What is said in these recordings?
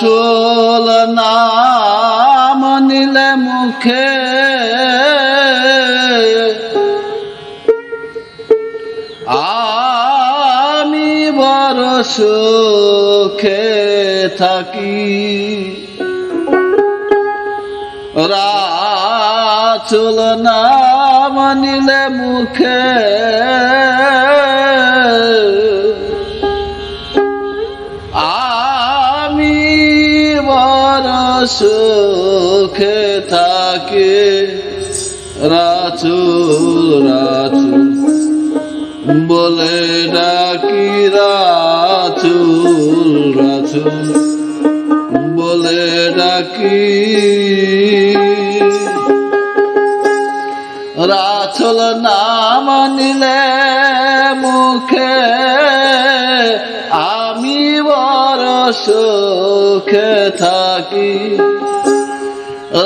রাচল নাম নিলে মুখে। আমি বড় সুখে থাকি। রাচল নাম নিলে মুখে। সুখে থাকে। রাচুল রাচুল বলে ডাকি রাচুল রাচুল বলে ডাকি। রাচল নাম নিলে মুখে সুখে থাকি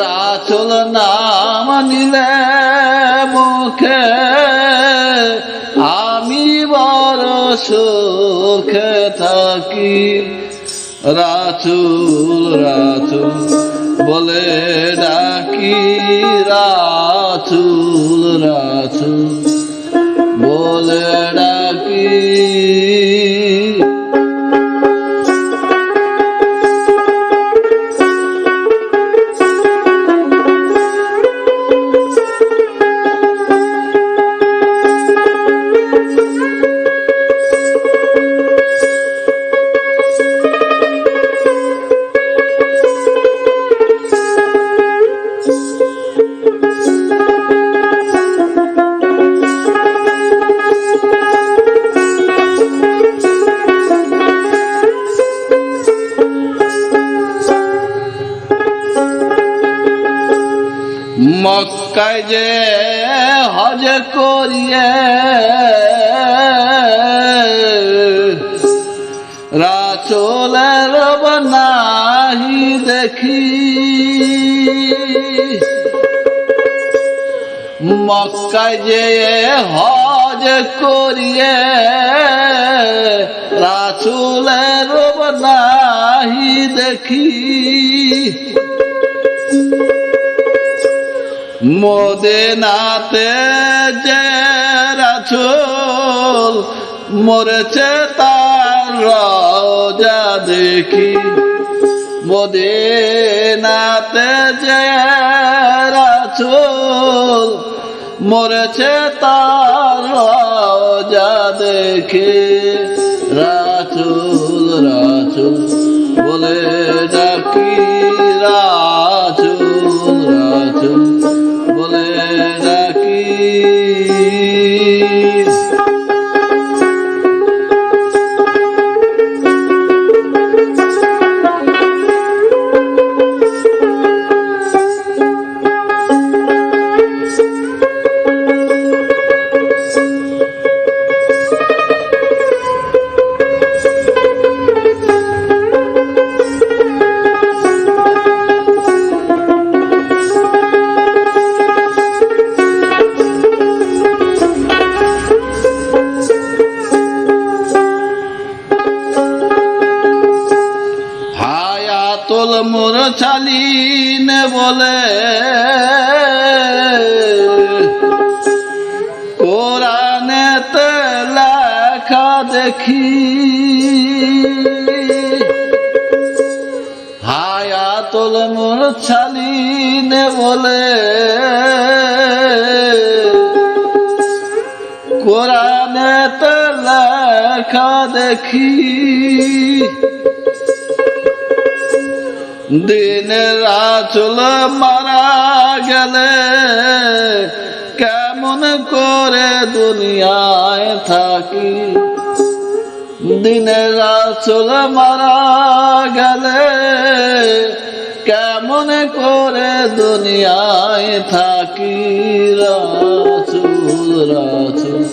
রাচল নাম নিলে মুখে, আমি বড় সুখে থাকি। রাচুল রাচুল বলে ডাকি রাচুল রাচুল বলে ডাকি। মক্কায় যে হজ করিয়ে রাচলের নাহি দেখি। মক্কায় যে হজ করিয়ে রাচুলের নাহি দেখি। মদিনাতে যে রাছুল মরেছে তার রোজা দেখি। মদিনাতে যে রাছুল মরেছে তার রোজা দেখি। রাছুল রাছুল হায়াতুল মুরসালিন বলে। কোরআনেতে লেখা দেখি। হায়াতুল মুরসালিন বলে। কোরআনেতে লেখা দেখি। দিনের আচল মারা গেলে কেমন করে দুনিয়ায় থাকি? দিনের আচল মারা গেলে কেমন করে দুনিয়ায় থাকি? রাচুল রাচুল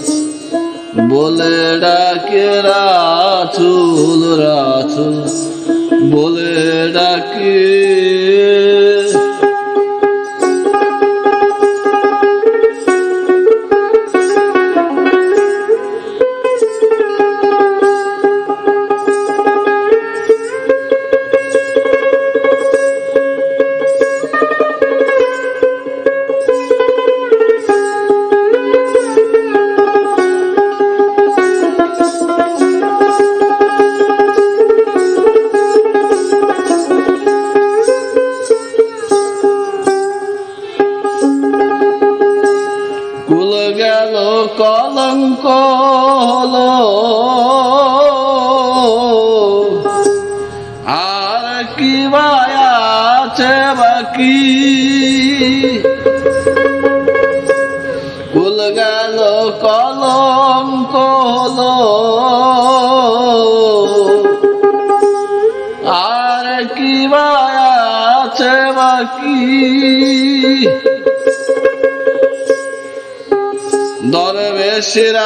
বলে ডাকে রাচুল রাচুল বলে ডাকে কলঙ্ক হলো। আর কি আছে বাকি? ভুল গেল কলঙ্ক হলো। আর কি আছে বাকি? দরবেশিরাজ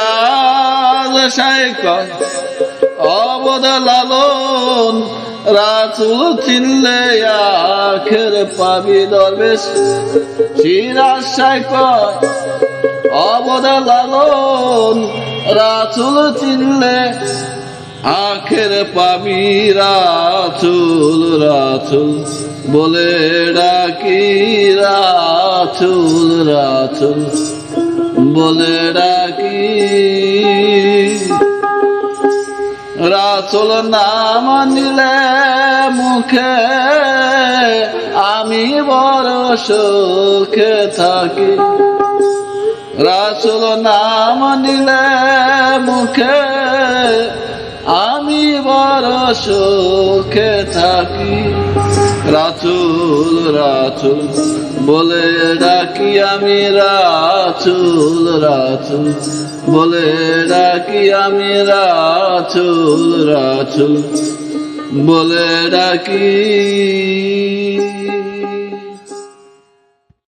সাইকন অবদ লালন রাসুল চিনলে আখের পাবি দরবেশ। সিরাজ সাইকন অবদ লালন রাসুল চিনলে আখের পাবি রাসুল রাসুল বলে ডাকি রাসুল রাসুল বলে ডাকি। রাসুল নাম নিলে মুখে, আমি বড় সুখে থাকি। রাসুল নাম নিলে মুখে, আমি বড় সুখে থাকি। রাচুল রাচুল বলে ডাকি আমি রাচুল রাচুল বলে ডাকি আমি রাচুল রাচুল বলে ডাকি